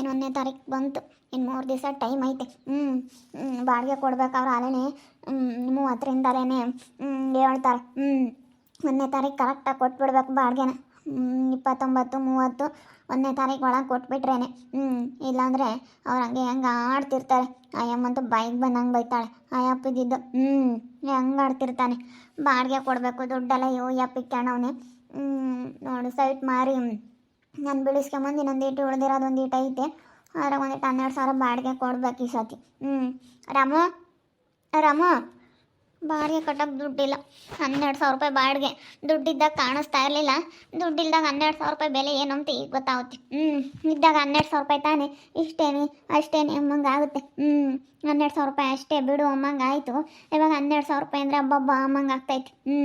ಇನ್ನೇನು ಒಂದನೇ ತಾರೀಕು ಬಂತು. ಇನ್ನು ಮೂರು ದಿವಸ ಟೈಮ್ ಐತೆ. ಹ್ಞೂ ಬಾಡಿಗೆ ಕೊಡ್ಬೇಕು ಅವ್ರು ಅಲ್ಲೇ ಮೂವತ್ತರಿಂದಲೇ ಹೇಳ್ತಾರೆ. ಹ್ಞೂ ಒಂದನೇ ತಾರೀಕು ಕರೆಕ್ಟಾಗಿ ಕೊಟ್ಬಿಡ್ಬೇಕು ಬಾಡಿಗೆನ. ಇಪ್ಪತ್ತೊಂಬತ್ತು, ಮೂವತ್ತು, ಒಂದನೇ ತಾರೀಕು ಒಳಗೆ ಕೊಟ್ಬಿಟ್ರೇನೆ. ಹ್ಞೂ ಇಲ್ಲಾಂದರೆ ಅವ್ರು ಹಂಗೆ ಹೆಂಗೆ ಆಡ್ತಿರ್ತಾರೆ. ಅಯ್ಯಮ್ಮಂತೂ ಬೈಕ್ ಬಂದಂಗೆ ಬೈತಾಳೆ. ಅಯ್ಯಪ್ಪಿದ್ದು ಹ್ಞೂ ಹೆಂಗೆ ಆಡ್ತಿರ್ತಾನೆ. ಬಾಡಿಗೆ ಕೊಡಬೇಕು ದುಡ್ಡೆಲ್ಲ ಯೋ ಹ್ಞೂ ನೋಡು ಸೈಟ್ ಮಾರಿ. ನಾನು ಬಿಡಿಸ್ಕೊಂಬಂದು ಇನ್ನೊಂದು ಇಟ್ಟು ಉಳಿದಿರೋದು ಒಂದು ಇಟ್ಟು ಐತೆ. ಅದ್ರಾಗ ಒಂದಿಟ್ಟು ಹನ್ನೆರಡು ಸಾವಿರ ಬಾಡಿಗೆ ಕೊಡ್ಬೇಕು ಈ ಸತಿ. ಹ್ಞೂ ರಾಮು ರಾಮು, ಬಾಡಿಗೆ ಕಟ್ಟೋಕೆ ದುಡ್ಡಿಲ್ಲ. ಹನ್ನೆರಡು ಸಾವಿರ ರೂಪಾಯಿ ಬಾಡಿಗೆ. ದುಡ್ಡಿದ್ದಾಗ ಕಾಣಿಸ್ತಾ ಇರಲಿಲ್ಲ. ದುಡ್ಡಿಲ್ದಾಗ ಹನ್ನೆರಡು ಸಾವಿರ ರೂಪಾಯಿ ಬೆಲೆ ಏನು ಅಂತ ಈಗ ಗೊತ್ತಾಗುತ್ತೆ. ಹ್ಞೂ ಇದ್ದಾಗ ಹನ್ನೆರಡು ಸಾವಿರ ರೂಪಾಯಿ ತಾನೇ? ಇಷ್ಟೇನಿ ಅಷ್ಟೇನಿ ಅಮ್ಮಂಗೆ ಆಗುತ್ತೆ ಹ್ಞೂ ಹನ್ನೆರಡು ಸಾವಿರ ರೂಪಾಯಿ ಅಷ್ಟೇ ಬಿಡು ಅಮ್ಮಂಗೆ ಆಯಿತು ಇವಾಗ ಹನ್ನೆರಡು ಸಾವಿರ ರೂಪಾಯಿ ಅಂದರೆ ಅಬ್ಬಬ್ಬ ಅಮ್ಮಂಗೆ ಆಗ್ತೈತಿ ಹ್ಞೂ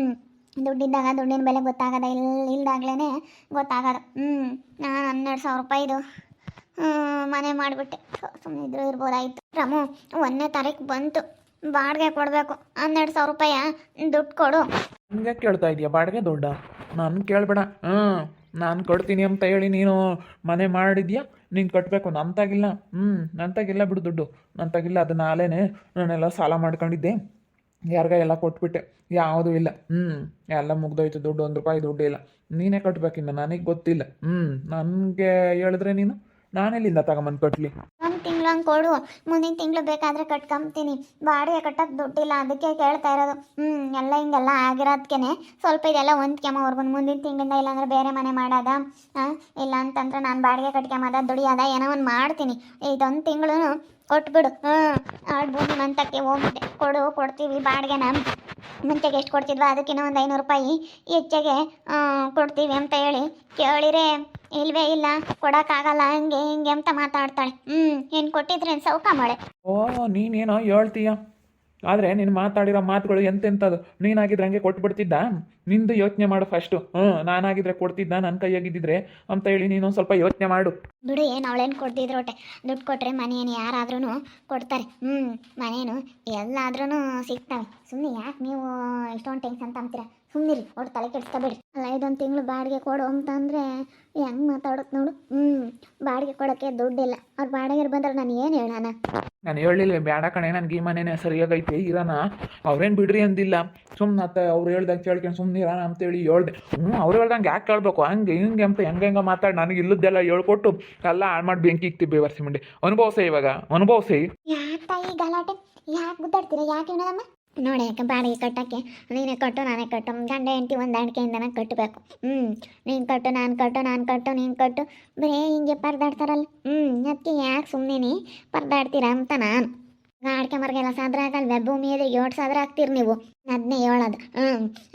ದುಡ್ಡಿದ್ದಾಗ ದುಡ್ಡಿನ ಬೆಲೆ ಗೊತ್ತಾಗದ ಇಲ್ಲ ಇಲ್ದಾಗ್ಲೇ ಗೊತ್ತಾಗದ. ಹ್ಞೂ ನಾನು ಹನ್ನೆರಡು ಸಾವಿರ ರೂಪಾಯಿದು ಮನೆ ಮಾಡಿಬಿಟ್ಟೆ. ಸುಮ್ಮನೆ ಇದ್ರು ಇರ್ಬೋದಾಯ್ತು. ರಾಮು, ಒಂದನೇ ತಾರೀಕು ಬಂತು. ಬಾಡಿಗೆ ಕೊಡಬೇಕು. ಹನ್ನೆರಡು ಸಾವಿರ ರೂಪಾಯಿ ದುಡ್ಡು ಕೊಡು. ಹಂಗೆ ಕೇಳ್ತಾ ಇದೀಯ, ಬಾಡಿಗೆ ದುಡ್ಡ? ನಾನು ಕೇಳಬೇಡ. ಹ್ಞೂ ನಾನು ಕೊಡ್ತೀನಿ ಅಂತ ಹೇಳಿ ನೀನು ಮನೆ ಮಾಡಿದ್ಯಾ? ನೀನು ಕಟ್ಟಬೇಕು ನಂತಾಗಿಲ್ಲ. ಹ್ಞೂ ನಂತಾಗಿಲ್ಲ ಬಿಡು ದುಡ್ಡು. ನಂತಾಗಿಲ್ಲ ಅದು ನಾಳೆನೇ ನಾನೆಲ್ಲ ಸಾಲ ಮಾಡ್ಕೊಂಡಿದ್ದೆ. ಯಾರಿಗ ಎಲ್ಲ ಕೊಟ್ಬಿಟ್ಟೆ. ಯಾವುದೂ ಇಲ್ಲ. ಹ್ಞೂ ಎಲ್ಲ ಮುಗ್ದೋಯ್ತು. ದುಡ್ಡು ಒಂದು ರೂಪಾಯಿ ದುಡ್ಡು ಇಲ್ಲ. ನೀನೇ ಕಟ್ಬೇಕಿನ್ನು, ನನಗೆ ಗೊತ್ತಿಲ್ಲ. ಹ್ಞೂ ನನಗೆ ಹೇಳಿದ್ರೆ ನೀನು? ನಾನೆಲ್ಲಿಂದ ತಗೊಂಬಂದು ಕಟ್ಲಿ? ಒಂದು ತಿಂಗಳು ಹಂಗೆ ಕೊಡು. ಮುಂದಿನ ತಿಂಗಳು ಬೇಕಾದರೆ ಕಟ್ಕೊಂತೀನಿ. ಬಾಡಿಗೆ ಕಟ್ಟಕ್ಕೆ ದುಡ್ಡಿಲ್ಲ, ಅದಕ್ಕೆ ಕೇಳ್ತಾ ಇರೋದು. ಹ್ಞೂ ಎಲ್ಲ ಹಿಂಗೆಲ್ಲ ಆಗಿರೋದಕ್ಕೆ ಸ್ವಲ್ಪ ಇದೆಲ್ಲ ಹೊಂದ್ಕೊಂಬವ್ರಿಗೂ ಮುಂದಿನ ತಿಂಗಳಿಂದ, ಇಲ್ಲಾಂದ್ರೆ ಬೇರೆ ಮನೆ ಮಾಡೋದ ಇಲ್ಲ ಅಂತಂದ್ರೆ ನಾನು ಬಾಡಿಗೆ ಕಟ್ಕೊಂಬದ ದುಡಿಯೋದ, ಏನೋ ಒಂದು ಮಾಡ್ತೀನಿ. ಇದೊಂದು ತಿಂಗಳು ಕೊಟ್ಬಿಡು ಬಿಡು. ಆಡ್ ಭೂಮಿ ಮಂತಕ್ಕೆ ಹೋಗ್ಬಿಟ್ಟೆ. ಕೊಡು, ಕೊಡ್ತೀವಿ ಬಾಡಿಗೆನ. ಮುಂಚೆಗೆ ಎಷ್ಟು ಕೊಡ್ತಿದ್ವಾ? ಅದಕ್ಕಿನ್ನ ಒಂದು ಐನೂರು ರೂಪಾಯಿ ಹೆಚ್ಚಿಗೆ ಕೊಡ್ತೀವಿ ಅಂತ ಹೇಳಿ ಕೇಳಿರೆ, ಇಲ್ವೇ ಇಲ್ಲ, ಕೊಡೋಕ್ಕಾಗಲ್ಲ, ಹಂಗೆ ಹಿಂಗೆ ಅಂತ ಮಾತಾಡ್ತಾಳೆ. ಹ್ಞೂ ಏನು ಕೊಟ್ಟಿದ್ರೆ ಸೌಕ ಮಾಡೆ ಓ, ನೀನೇನೋ ಹೇಳ್ತೀಯ? ಆದರೆ ನೀನು ಮಾತಾಡಿರೋ ಮಾತುಗಳು ಎಂತೆಂಥದ್ದು ನೀನಾಗಿದ್ರೆ ಹಂಗೆ ಕೊಟ್ಬಿಡ್ತಿದ್ದ? ನಿಂದು ಯೋಚನೆ ಮಾಡು ಫಸ್ಟು ಹ್ಞೂ ನಾನಾಗಿದ್ರೆ ಕೊಡ್ತಿದ್ದ? ನನ್ನ ಕೈಯಾಗಿದ್ದಿದ್ರೆ? ಅಂತ ಹೇಳಿ ನೀನು ಸ್ವಲ್ಪ ಯೋಚನೆ ಮಾಡು. ಬಿಡು, ಏನು ಅವಳೇನು ಕೊಡ್ತಿದ್ರು ಒಟ್ಟೆ ದುಡ್ಡು ಕೊಟ್ಟರೆ ಮನೆಯನ್ನು ಯಾರಾದ್ರೂ ಕೊಡ್ತಾರೆ. ಹ್ಞೂ ಮನೇನು ಎಲ್ಲಾದ್ರೂ ಸಿಗ್ತವೆ. ಸುಮ್ಮನೆ ಯಾಕೆ ನೀವು ಇಷ್ಟೊಂದು ಟೆನ್ಷನ್ ತಗೊಂತೀರ ಸುಮ್ಮನಿರಿ ಒಟ್ಟು ತಲೆ ಕೆಡಿಸ್ಕೋಬೇಡಿ. ಅಲ್ಲ ಇದೊಂದು ತಿಂಗಳು ಬಾಡಿಗೆ ಕೊಡು ಅಂತಂದರೆ ಹೆಂಗೆ ಮಾತಾಡೋದು ನೋಡು. ಹ್ಞೂ ಬಾಡಿಗೆ ಕೊಡೋಕ್ಕೆ ದುಡ್ಡಿಲ್ಲ. ಅವ್ರು ಬಾಡಿಗೆ ಬಂದ್ರೆ ನಾನು ಏನು ಹೇಳೋಣ? ನಾನು ಹೇಳಲಿಲ್ಲ ಬೇಡ ಕಣೆ ನನಗೆ ಈ ಮನೆನೇ ಸರಿಯಾಗೈತೆ ಇರೋಣ. ಅವ್ರೇನು ಬಿಡ್ರಿ ಅಂದಿಲ್ಲ. ಸುಮ್ಮನೆ ಅತ್ತ ಅವ್ರು ಹೇಳ್ದಂಗೆ ಕೇಳ್ಕೊಂಡು ಸುಮ್ಮನೆ ಇರೋಣ ಅಂತೇಳಿ ಹೇಳ್ದೆ. ಹ್ಞೂ ಅವ್ರು ಹೇಳ್ದಂಗೆ ಯಾಕೆ ಕೇಳಬೇಕು? ಹಂಗೆ ಹಿಂಗೆ ಅಂತ ಹೆಂಗೆ ಹೆಂಗೆ ಮಾತಾಡಿ ನನಗೆ ಇಲ್ಲದ್ದೆಲ್ಲ ಹೇಳ್ಕೊಟ್ಟು ಎಲ್ಲ ಹಾಳು ಮಾಡಿ ಬೆಂಕಿ ಇಕ್ತಿ ಬೇವರ್ಸಿ ಮಂಡಿ ಅನುಭವಿಸೆ ಇವಾಗ ಅನುಭವಿಸಿ ಯಾಕೆ ಗಲಾಟೆ? ಯಾಕೆ ಗುದ್ದಾಡ್ತೀರಾ? ಯಾಕೆ ಏನದಮ್ಮ ನೋಡಿ ಯಾಕೆ ಬಾಡಿಗೆ ಕಟ್ಟೋಕ್ಕೆ. ನೀನೇ ಕಟ್ಟು, ನಾನೇ ಕಟ್ಟು. ಗಂಡ ಹೆಂಡತಿ ಹೊಂದಾಣಿಕೆಯಿಂದನೇ ಕಟ್ಟಬೇಕು. ಹ್ಞೂ ನೀನು ಕಟ್ಟು, ನಾನು ಕಟ್ಟು ನಾನು ಕಟ್ಟು, ನೀನು ಕಟ್ಟು. ಬರೀ ಹಿಂಗೆ ಪರದಾಡ್ತಾರಲ್ಲ. ಹ್ಞೂ ಅದಕ್ಕೆ ಯಾಕೆ ಸುಮ್ಮನೆ ಪರದಾಡ್ತೀರಾ ಅಂತ ನಾನು. ಗಾಡ್ಕೆ ಮರ್ಗೆಲ್ಲ ಸಾದ್ರ ಆಗಲ್ವೇ? ಭೂಮಿ ಎದುರಿಗೆ ಎಷ್ಟು ಸಾದ್ರ ಹಾಕ್ತೀರಿ ನೀವು? ಅದನ್ನೇ ಹೇಳೋದು ಹ್ಞೂ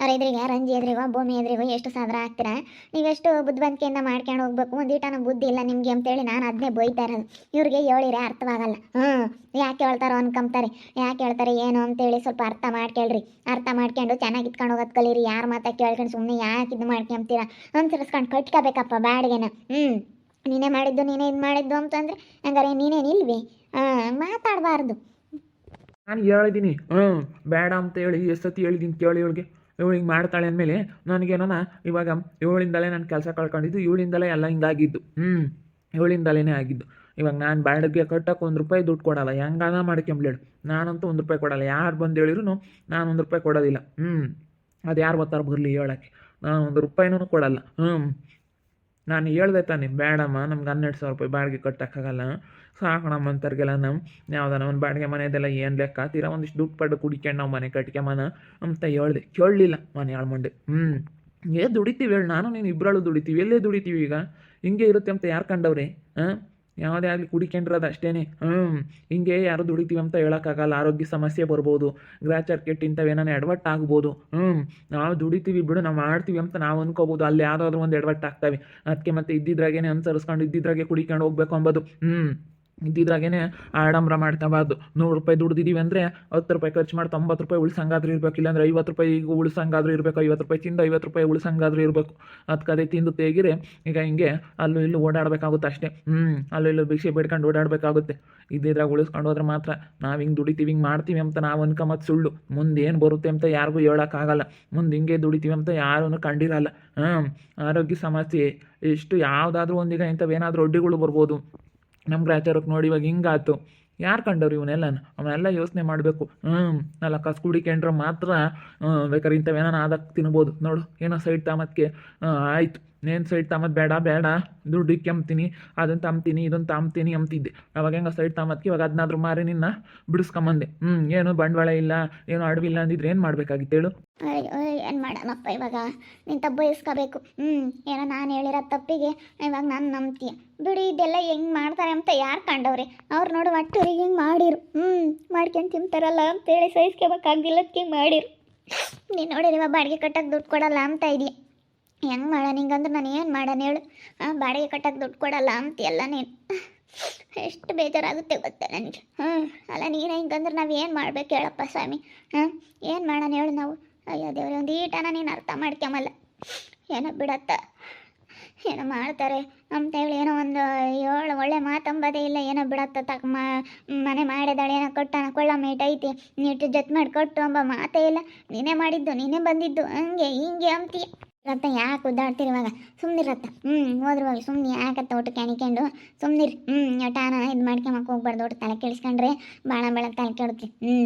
ಅವ್ರ ಎದುರಿಗೆ, ರಂಜಿ ಎದುರಿಗೋ, ಭೂಮಿ ಎದುರಿಗೋ ಎಷ್ಟು ಸಾದ್ರ ಹಾಕ್ತೀರಾ ನೀವೆಷ್ಟು ಬುದ್ಧಿವಂತಿಕೆಯಿಂದ ಮಾಡ್ಕೊಂಡು ಹೋಗ್ಬೇಕು? ಒಂದೀಟನ ಬುದ್ಧಿ ಇಲ್ಲ ನಿಮಗೆ ಅಂತೇಳಿ ನಾನು ಅದನ್ನೇ ಬೈತಾ ಇರೋದು. ಇವ್ರಿಗೆ ಹೇಳಿರ ಅರ್ಥವಾಗಲ್ಲ. ಹ್ಞೂ ಯಾಕೆ ಹೇಳ್ತಾರೋ ಅನ್ಕೊಂತಾರೆ ಯಾಕೆ ಹೇಳ್ತಾರೆ ಏನು ಅಂತೇಳಿ ಸ್ವಲ್ಪ ಅರ್ಥ ಮಾಡ್ಕೇಳ್ರಿ. ಅರ್ಥ ಮಾಡ್ಕೊಂಡು ಚೆನ್ನಾಗಿ ಇತ್ಕೊಂಡು ಹೋಗೋದು ಕಲೀರಿ. ಯಾರು ಮಾತಾ ಕೇಳ್ಕೊಂಡು ಸುಮ್ಮನೆ ಯಾಕೆ ಇದು ಮಾಡ್ಕೊಂತೀರಾ? ಅನ್ಸರಿಸ್ಕೊಂಡು ಕಟ್ಕೋಬೇಕಪ್ಪ ಬಾಡಿಗೆನ ಹ್ಞೂ ನೀನೇ ಮಾಡಿದ್ದು, ನೀನೇ ಇದು ಮಾಡಿದ್ದು ಅಂತಂದರೆ ಹಂಗಾರೆ ನೀನೇನಿಲ್ವಿ ಹಾಂ ಮಾತಾಡಬಾರ್ದು. ನಾನು ಹೇಳಿದ್ದೀನಿ ಹ್ಞೂ, ಬೇಡ ಅಂತ ಹೇಳಿ ಎಷ್ಟು ಸತಿ ಹೇಳಿದ್ದೀನಿ ಕೇಳಿ ಇವಳಿಗೆ. ಇವಳಿಗೆ ಮಾಡ್ತಾಳೆ ಅಂದಮೇಲೆ ನನಗೇನೋನ ಇವಾಗ ಇವಳಿಂದಲೇ ನಾನು ಕೆಲಸ ಕಳ್ಕೊಂಡಿದ್ದು, ಇವಳಿಂದಲೇ ಎಲ್ಲ ಹಿಂಗಾಗಿದ್ದು. ಹ್ಞೂ ಇವಳಿಂದಲೇ ಆಗಿದ್ದು. ಇವಾಗ ನಾನು ಬಾಡಿಗೆ ಕಟ್ಟಕ್ಕೆ ಒಂದು ರೂಪಾಯಿ ದುಡ್ಡು ಕೊಡಲ್ಲ, ಹೆಂಗಾನ ಮಾಡ್ಕೊಂಬ್ಲೇಳು ನಾನಂತೂ ಒಂದು ರೂಪಾಯಿ ಕೊಡಲ್ಲ, ಯಾರು ಬಂದು ಹೇಳಿದ್ರು ನಾನು ಒಂದು ರೂಪಾಯಿ ಕೊಡೋದಿಲ್ಲ. ಹ್ಞೂ, ಅದು ಯಾರು ಬರ್ತಾರೆ ಬರಲಿ ಹೇಳೋಕ್ಕೆ. ನಾನು ಒಂದು ರೂಪಾಯಿನೂ ಕೊಡಲ್ಲ, ಹ್ಞೂ. ನಾನು ಹೇಳ್ದೆ ತಾನೆ, ಬೇಡಮ್ಮ, ನಮ್ಗೆ ಹನ್ನೆರಡು ಸಾವಿರ ರೂಪಾಯಿ ಬಾಡಿಗೆ ಕಟ್ಟೋಕ್ಕಾಗಲ್ಲ. ಸಾಕಣಮ್ಮ ಅಂತರ್ಗೆಲ್ಲ ನಮ್ಮ ಯಾವ್ದಾನ ಒಂದು ಬಾಡಿಗೆ ಮನೆದೆಲ್ಲ ಏನು ಲೆಕ್ಕ ತೀರಾ ಒಂದಿಷ್ಟು ದುಡ್ಡು ಪಡ್ಡು ಕುಡಿಕೊಂಡು ನಾವು ಮನೆ ಕಟ್ಕೊಂಬನ ಅಂತ ಹೇಳ್ದೆ. ಕೇಳಲಿಲ್ಲ ಮನೆ ಆಳ್ಮಂಡೆ. ಹ್ಞೂ ಏ ದುಡಿತೀವಿ ಹೇಳಿ, ನಾನು ನೀನು ಇಬ್ಬರಳು ದುಡಿತೀವಿ. ಎಲ್ಲೇ ದುಡಿತೀವಿ ಈಗ? ಹಿಂಗೆ ಇರುತ್ತೆ ಅಂತ ಯಾರು ಕಂಡವ್ರಿ? ಹಾಂ? ಯಾವುದೇ ಆಗಲಿ ಕುಡಿಕೊಂಡಿರೋದು ಅಷ್ಟೇ ಹ್ಞೂ ಹಿಂಗೆ ಯಾರು ದುಡಿತೀವಿ ಅಂತ ಹೇಳೋಕ್ಕಾಗಲ್ಲ. ಆರೋಗ್ಯ ಸಮಸ್ಯೆ ಬರ್ಬೋದು. ಗ್ರಾಚಾರ್ ಕೆಟ್ಟು ಇಂಥವೇನಾನ ಎಡವಟ್ಟು ಆಗ್ಬೋದು. ಹ್ಞೂ ನಾವು ದುಡಿತೀವಿ ಬಿಡು, ನಾವು ಮಾಡ್ತೀವಿ ಅಂತ ನಾವು ಅನ್ಕೋಬೋದು. ಅಲ್ಲಿ ಯಾವುದಾದ್ರೂ ಒಂದು ಎಡವಟ್ಟು ಆಗ್ತವೆ. ಅದಕ್ಕೆ ಮತ್ತೆ ಇದ್ದಿದ್ರಾಗೇನೆ ಅನುಸರಿಸ್ಕೊಂಡು ಇದ್ದಿದ್ರಾಗೆ ಕುಡಿಕೊಂಡು ಹೋಗ್ಬೇಕು ಅಂಬೋದು. ಹ್ಞೂ ಇದ್ದಿದ್ರಾಗೇನೆ ಆಡಂಬರ ಮಾಡ್ಕೋಬಾರ್ದು ನೂರು ರೂಪಾಯಿ ದುಡ್ದಿದ್ದೀವಿ ಅಂದರೆ ಹತ್ತು ರೂಪಾಯಿ ಖರ್ಚು ಮಾಡಿ ತೊಂಬತ್ತು ರೂಪಾಯಿ ಉಳ್ಸಂಗಾದ್ರೂ ಇರಬೇಕು. ಇಲ್ಲಾಂದ್ರೆ ಐವತ್ತು ರೂಪಾಯಿ ಈಗ ಉಳ್ಸಂಗಾದ್ರೂ ಇರಬೇಕು. ಐವತ್ತು ರೂಪಾಯಿ ತಿಂದು ಐವತ್ತು ರೂಪಾಯಿ ಉಳ್ಸಂಗಾದ್ರೂ ಇರಬೇಕು. ಅದು ತಿಂದು ತೆಗಿರೆ ಈಗ ಹಿಂಗೆ ಅಲ್ಲೂ ಇಲ್ಲೂ ಓಡಾಡಬೇಕಾಗುತ್ತೆ ಅಷ್ಟೇ. ಹ್ಞೂ ಅಲ್ಲೂ ಇಲ್ಲೂ ಭಿಕ್ಷೆ ಬೇಡ್ಕೊಂಡು ಓಡಾಡಬೇಕಾಗುತ್ತೆ. ಇದ್ದಿದ್ರಾಗ ಉಳಿಸ್ಕೊಂಡು ಹೋದ್ರೆ ಮಾತ್ರ ನಾವು ಹಿಂಗೆ ದುಡಿತೀವಿ, ಹಿಂಗೆ ಮಾಡ್ತೀವಿ ಅಂತ ನಾವು ಅನ್ಕೊಂಬತ್ತು ಸುಳ್ಳು. ಮುಂದೆ ಏನು ಬರುತ್ತೆ ಅಂತ ಯಾರಿಗೂ ಹೇಳೋಕ್ಕಾಗಲ್ಲ. ಮುಂದೆ ಹಿಂಗೆ ದುಡಿತೀವಿ ಅಂತ ಯಾರೂ ಕಂಡಿರಲ್ಲ. ಹಾಂ ಆರೋಗ್ಯ ಸಮಸ್ಯೆ. ಎಷ್ಟು ಯಾವುದಾದ್ರೂ ಒಂದೀಗ ಇಂಥವೇನಾದರೂ ಅಡ್ಡಿಗಳು ಬರ್ಬೋದು. ನಮ್ಮ ಗ್ರಾಚಾರಕ್ಕೆ ನೋಡಿ ಇವಾಗ ಹಿಂಗಾಯ್ತು. ಯಾರು ಕಂಡವ್ರು ಇವನ್ನೆಲ್ಲ ಅವನ್ನೆಲ್ಲ ಯೋಚನೆ ಮಾಡಬೇಕು. ಹ್ಞೂ ನಾಲ್ಕು ಕಾಸು ಕುಡಿಕೊಂಡ್ರೆ ಮಾತ್ರ ಬೇಕಾದ್ರೆ ಇಂಥವೇನ ಅದಕ್ಕೆ ತಿನ್ಬೋದು. ನೋಡು, ಏನೋ ಸೈಡ್ ತಾಮದಕ್ಕೆ ಆಯಿತು. ನೇನು ಸೈಡ್ ತಾಮತ್? ಬೇಡ ಬೇಡ. ದುಡ್ಡು ಕೆಮ್ತೀನಿ ಅದನ್ನು ತಾಮ್ತೀನಿ ಇದನ್ನು ತಾಮ್ತೀನಿ ಅಂತಿದ್ದೆ. ಅವಾಗ ಹೆಂಗ ಸೈಡ್ ತಾಮದ್ಕೆ ಇವಾಗ ಅದನ್ನಾದ್ರೂ ಮಾರಿ ನಿನ್ನ ಬಿಡಿಸ್ಕೊಂಬಂದೆ. ಹ್ಞೂ ಏನು ಬಂಡವಾಳ ಇಲ್ಲ, ಏನು ಅಡವಿಲ್ಲ ಅಂದಿದ್ರೆ ಏನು ಮಾಡಬೇಕಾಗಿತ್ತು ಹೇಳು? ಏನು ಮಾಡೋಣಪ್ಪ ಇವಾಗ. ನೀನು ತಪ್ಪು ಇಸ್ಕೋಬೇಕು. ಹ್ಞೂ ಏನೋ ನಾನು ಹೇಳಿರೋ ತಪ್ಪಿಗೆ ಇವಾಗ ನಾನು ನಂಬ್ತೀಯ ಬಿಡಿ, ಇದೆಲ್ಲ ಹೆಂಗೆ ಮಾಡ್ತಾರೆ ಅಂತ ಯಾರು ಕಂಡವ್ರೆ? ಅವ್ರು ನೋಡು ಒಟ್ಟೂರಿಗೆ ಹಿಂಗೆ ಮಾಡಿರು. ಹ್ಞೂ ಮಾಡ್ಕೊಂಡು ತಿಂತಾರಲ್ಲ ಅಂತೇಳಿ ಸಹಿಸ್ಕೋಬೇಕಾಗಿಲ್ಲದಕ್ಕೆ ಮಾಡಿರು. ನೀನು ನೋಡಿರಿ ಬಾಡಿಗೆ ಕಟ್ಟಕ್ಕೆ ದುಡ್ಡು ಕೊಡಲ್ಲ ಅಂತ ಇದೆಯಾ? ಹೆಂಗೆ ಮಾಡೋಣ? ಹಿಂಗಂದ್ರೆ ನಾನು ಏನು ಮಾಡೋಣ ಹೇಳು? ಹಾಂ ಬಾಡಿಗೆ ಕಟ್ಟಕ್ಕೆ ದುಡ್ಡು ಕೊಡಲ್ಲ ಅಂತೀಯಲ್ಲ ನೀನು? ಎಷ್ಟು ಬೇಜಾರಾಗುತ್ತೆ ಗೊತ್ತಾ ನನಗೆ? ಹ್ಞೂ ಅಲ್ಲ ನೀನು ಹಿಂಗಂದ್ರೆ ನಾವು ಏನು ಮಾಡ್ಬೇಕು ಹೇಳಪ್ಪ ಸ್ವಾಮಿ? ಹಾಂ ಏನು ಮಾಡೋಣ ಹೇಳು ನಾವು? ಅಯ್ಯೋ ದೇವ್ರೆ, ಒಂದು ಈಟನ ನೀನು ಅರ್ಥ ಮಾಡ್ಕೊಂಬಲ್ಲ ಏನೋ ಬಿಡತ್ತ. ಏನೋ ಮಾಡ್ತಾರೆ. ಅಂತ ಹೇಳಿ ಏನೋ ಒಂದು ಏಳು ಒಳ್ಳೆ ಮಾತಂಬದೇ ಇಲ್ಲ, ಏನೋ ಬಿಡತ್ತ. ತಕ್ಕ ಮಾ, ಮನೆ ಮಾಡಿದಾಳೆ ಏನೋ ಕೊಟ್ಟಣ ಕೊಳ್ಳ ಮೇಟ್ ಐತಿ. ನೀಟು ಜತ್ ಮಾಡಿ ಕೊಟ್ಟು ಅಂಬ ಮಾತೇ ಇಲ್ಲ. ನೀನೇ ಮಾಡಿದ್ದು, ನೀನೇ ಬಂದಿದ್ದು, ಹಂಗೆ ಹಿಂಗೆ ಅಂತೀಯ ರಥ ಯಾಕೆ ಉದ್ದಾಡ್ತೀರಿ ಇವಾಗ? ಸುಮ್ಮನಿರತ್ತ ಹ್ಞೂ ಹೋದ್ರವಾಗ ಸುಮ್ಮನೆ ಯಾಕತ್ತ ಒಟ್ಟು ಕ್ಯಾಣಿಕೊಂಡು ಸುಮ್ಮನಿರಿ ಹ್ಞೂ ಟಾನ ಇದು ಮಾಡ್ಕೊಂಬಕ್ಕೆ ಹೋಗ್ಬಾರ್ದು. ಒಟ್ಟು ತಲೆ ಕೆಡಿಸ್ಕೊಂಡ್ರೆ ಭಾಳ ಬೆಳಗ್ಗೆ ತಲೆ ಕೆಡುತ್ತೆ. ಹ್ಞೂ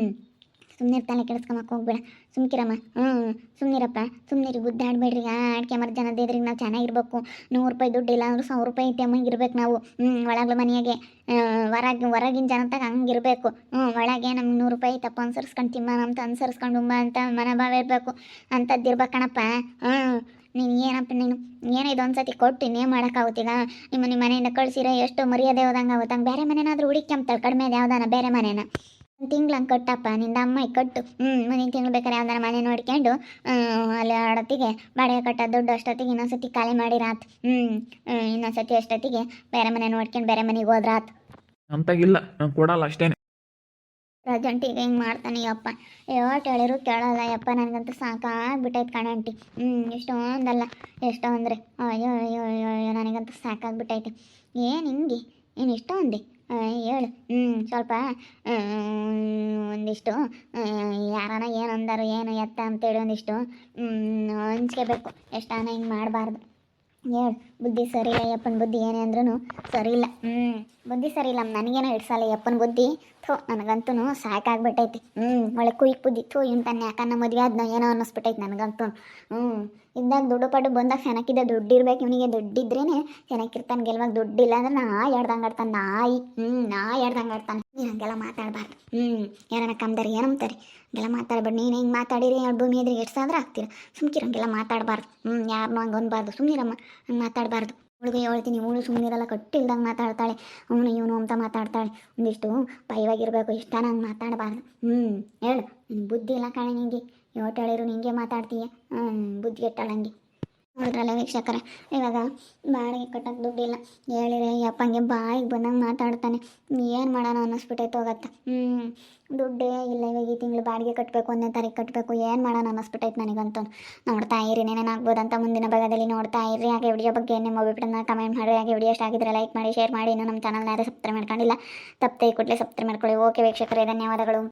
ಸುಮ್ಮನೆ ತಲೆ ಕೆಡಿಸ್ಕೊಂಬಕ್ಕೆ ಹೋಗ್ಬೇಡ. ಸುಮ್ಕಿರಮ್ಮ. ಹ್ಞೂ ಸುಮ್ಮನಿರಪ್ಪ ಸುಮ್ಮನಿರಿ ಗುದ್ದಾಡಬೇಡ್ರಿ ಆಡ್ಕೆ ಜನ ದೇದ್ರಿಗೆ ನಾವು ಚೆನ್ನಾಗಿರ್ಬೇಕು. ನೂರು ರೂಪಾಯಿ ದುಡ್ಡು ಇಲ್ಲ ಅಂದ್ರೆ ಸಾವಿರ ರೂಪಾಯಿ ಐತೆ ಇರ್ಬೇಕು ನಾವು. ಹ್ಞೂ ಒಳಗೆ ಮನೆಯಾಗೆ. ಹೊರಗೆ ಹೊರಗಿನ ಜನತಾಗ ಹಂಗೆ ಇರಬೇಕು. ಹ್ಞೂ ಒಳಗೆ ನಮ್ಗೆ ನೂರು ರೂಪಾಯಿ ಐತಪ್ಪ ಅನ್ಸರ್ಸ್ಕೊಂಡು ತಿಮ್ಮ ಅಂತ ಅನ್ಸರ್ಸ್ಕೊಂಡು ಉಮ್ಮ ಅಂತ ಮನೋಭಾವ ಇರಬೇಕು. ಅಂಥದ್ದು ಇರ್ಬೇಕಣಪ್ಪ ಹ್ಞೂ ನೀನು ಏನಪ್ಪ ನೀನು? ಏನೋ ಇದೊಂದು ಸತಿ ಕೊಟ್ಟು ಇನ್ನೇನು ಮಾಡೋಕ್ಕಾಗುತ್ತೀಗ ನಿಮ್ಮ ನಿಮ್ಮ ಮನೆಯಿಂದ ಕಳ್ಸಿರ ಎಷ್ಟು ಮರ್ಯಾದೆ ಹೋದಂಗೆ ಆಗುತ್ತೆ ಹಂಗೆ ಬೇರೆ ಮನೇನಾದರೂ ಹುಡುಕ್ಯಂಬ್ತಾಳೆ ಕಡಿಮೆ ಯಾವ್ದಾನ ಬೇರೆ ಮನೇನ. ತಿಂಗ್ಳು ಹಂಗೆ ಕಟ್ಟಪ್ಪ ನಿಂದ ಅಮ್ಮ ಕಟ್ಟು. ಹ್ಞೂ ಮುಂದಿನ ತಿಂಗ್ಳು ಬೇಕಾದ್ರೆ ಯಾವ್ದಾರ ಮನೆ ನೋಡ್ಕೊಂಡು ಅಲ್ಲಿ ಆಡೋತ್ತಿಗೆ ಬಾಡಿಗೆ ಕಟ್ಟೋ ದುಡ್ಡು ಅಷ್ಟೊತ್ತಿಗೆ ಇನ್ನೊಂದ್ಸತಿ ಖಾಲಿ ಮಾಡಿರಾತ್ ಹ್ಞೂ ಇನ್ನೊಂದ್ಸತಿ ಅಷ್ಟೊತ್ತಿಗೆ ಬೇರೆ ಮನೆ ನೋಡ್ಕೊಂಡು ಬೇರೆ ಮನೆಗೆ ಹೋದ್ರಾತ್ ಅಂತಾಗಿಲ್ಲ ಕೊಡಲ್ಲ ಅಷ್ಟೇ ಈಗ ಹಿಂಗೆ ಮಾಡ್ತಾನೆ ಯಪ್ಪ ಯಾವತ್ತು ಹೇಳಿರು ಕೇಳಲ್ಲ ಯಪ್ಪ ನನಗಂತೂ ಸಾಕಾಗ್ಬಿಟ್ಟೈತೆ ಕಣಂಟಿ ಹ್ಞೂ ಎಷ್ಟೊಂದಲ್ಲ ಎಷ್ಟೊಂದ್ರೆ. ಅಂದರೆ ಅಯ್ಯೋ ಅಯ್ಯೋ ಅಯ್ಯೋ ಅಯ್ಯೋ ನನಗಂತೂ ಸಾಕಾಗ್ಬಿಟ್ಟೈತೆ. ಏನು ಹಿಂಗೆ? ಏನು ಇಷ್ಟೊಂದು ಹೇಳು. ಸ್ವಲ್ಪ ಒಂದಿಷ್ಟು ಯಾರನ ಏನು ಅಂದರು ಏನು ಎತ್ತ ಅಂತೇಳಿ ಒಂದಿಷ್ಟು ಹಂಚ್ಕೋಬೇಕು. ಎಷ್ಟಾನ ಹಿಂಗೆ ಮಾಡಬಾರ್ದು. ಹೇಳು. ಬುದ್ಧಿ ಸರಿ ಅಯ್ಯಪ್ಪನ ಬುದ್ಧಿ ಏನೇ ಅಂದ್ರೂ ಸರಿ ಇಲ್ಲ. ಹ್ಞೂ ಬುದ್ಧಿ ಸರಿ ಇಲ್ಲ, ನನಗೇನೋ ಹಿಡ್ಸಲ್ಲ ಯಪ್ಪನ ಬುದ್ಧಿ. ಥೋ ನನಗಂತೂ ಸಾಕಾಗ್ಬಿಟ್ಟೈತಿ. ಹ್ಞೂ ಒಳ್ಳೆ ಕುಯ್ಕ್ ಬುದ್ಧಿ. ಥೋ ತನ್ನ ಯಾಕನ್ನ ಮದುವೆ ಆದ್ನ ಏನೋ ಅನ್ನಿಸ್ಬಿಟ್ಟೈತಿ ನನಗಂತೂ ಹ್ಞೂ ಇದ್ದಾಗ ದುಡ್ಡು ಪಡ್ಡು ಬಂದಾಗ ಚೆನ್ನಾಗಿದ್ದ ದುಡ್ಡು ಇರ್ಬೇಕು ಇವನಿಗೆ ದುಡ್ಡಿದ್ರೇ ಚೆನ್ನಾಗಿರ್ತಾನೆ ಗೆಲ್ವಾಗ ದುಡ್ಡಿಲ್ಲ ಅಂದ್ರೆ ನಾ ಎಡ್ದಂಗೆ ಆಡ್ತಾನೆ, ನಾಯಿ. ಹ್ಞೂ ನಾ ಎಡ್ದಂಗೆ ಆಡ್ತಾನೆ. ನೀನು ಹಂಗೆಲ್ಲ ಮಾತಾಡಬಾರ್ದು. ಹ್ಞೂ ಏನಾರ ಕಮ್ದಾರಿ ಏನಂತಾರೆ ಹಂಗೆಲ್ಲ ಮಾತಾಡ್ಬೇಡಿ. ನೀನು ಹಿಂಗೆ ಮಾತಾಡಿರಿ? ಎರಡು ಭೂಮಿ ಎದುರಿಗೆ ಎಡ್ಸಾದ್ರೆ ಆಗ್ತೀರ. ಸುಮ್ಕಿರಂಗೆಲ್ಲ ಮಾತಾಡಬಾರ್ದು. ಹ್ಞೂ ಯಾರನ್ನೂ ಹಂಗೆ ಅನ್ಬಾರ್ದು. ಸುಮ್ಮನಿರಮ್ಮ ಹಂಗೆ ಮಾತಾಡಬಾರ್ದು. ಹುಡುಗ ಹೇಳ್ತೀನಿ, ಇವಳು ಸುಮ್ಮನಿರಲ್ಲ ಕಟ್ಟಿಲ್ದಂಗೆ ಮಾತಾಡ್ತಾಳೆ. ಅವನು ಇವನು ಅಂತ ಮಾತಾಡ್ತಾಳೆ. ಒಂದಿಷ್ಟು ಪೈವಾಗಿರಬೇಕು, ಇಷ್ಟ ನಂಗೆ ಮಾತಾಡಬಾರ್ದು. ಹ್ಞೂ ಹೇಳು. ನಿನ್ನ ಬುದ್ಧಿ ಇಲ್ಲ ಕಾಣೆ ನಿಂಗೆ. ಹೇಳಿರು ನಿಂಗೆ ಮಾತಾಡ್ತೀಯ? ಹ್ಞೂ ಬುದ್ಧಿ ಕೆಟ್ಟಳಂಗೆ ನೋಡಿದ್ರಲ್ಲ ವೀಕ್ಷಕರ, ಇವಾಗ ಬಾಡಿಗೆ ಕಟ್ಟಕ್ಕೆ ದುಡ್ಡಿಲ್ಲ. ಹೇಳಿದ್ರೆ ಯಪ್ಪಂಗೆ ಬಾಯಿಗೆ ಬಂದಂಗೆ ಮಾತಾಡ್ತಾನೆ. ಏನು ಮಾಡೋಣ? ಅನ್ನಿಸ್ಬಿಟ್ಟೈತೆ ಹೋಗತ್ತೆ ಹ್ಞೂ ದುಡ್ಡೇ ಇಲ್ಲ ಇವಾಗ ಈ ತಿಂಗಳು ಬಾಡಿಗೆ ಕಟ್ಟಬೇಕು ಒಂದನೇ ತಾರೀಕು ಕಟ್ಟಬೇಕು ಏನು ಮಾಡೋಣ ಅನ್ನಿಸ್ಬಿಟ್ಟೈತೆ ನನಗಂತೂ. ನೋಡ್ತಾ ಇರಿ ಏನೇನಾಗ್ಬೋದು ಅಂತ ಮುಂದಿನ ಭಾಗದಲ್ಲಿ ನೋಡ್ತಾ ಇರಿ. ಹಾಗೆ ವಿಡಿಯೋ ಬಗ್ಗೆ ನಿಮ್ಮ ಅಭಿಪ್ರಾಯನ ಕಮೆಂಟ್ ಮಾಡಿ, ಹಾಗೆ ವಿಡಿಯೋ ಇಷ್ಟ ಆಗಿದ್ರೆ ಲೈಕ್ ಮಾಡಿ ಶೇರ್ ಮಾಡಿ. ಇನ್ನೂ ನಮ್ಮ ಚಾನಲ್ನ ಯಾರು ಸಬ್ಸ್ಕ್ರೈಬ್ ಮಾಡ್ಕೊಂಡಿಲ್ಲ, ತಪ್ಪದೆ ಕೂಡಲೇ ಸಬ್ಸ್ಕ್ರೈಬ್ ಮಾಡ್ಕೊಳ್ಳಿ. ಓಕೆ ವೀಕ್ಷಕರೇ, ಧನ್ಯವಾದಗಳು.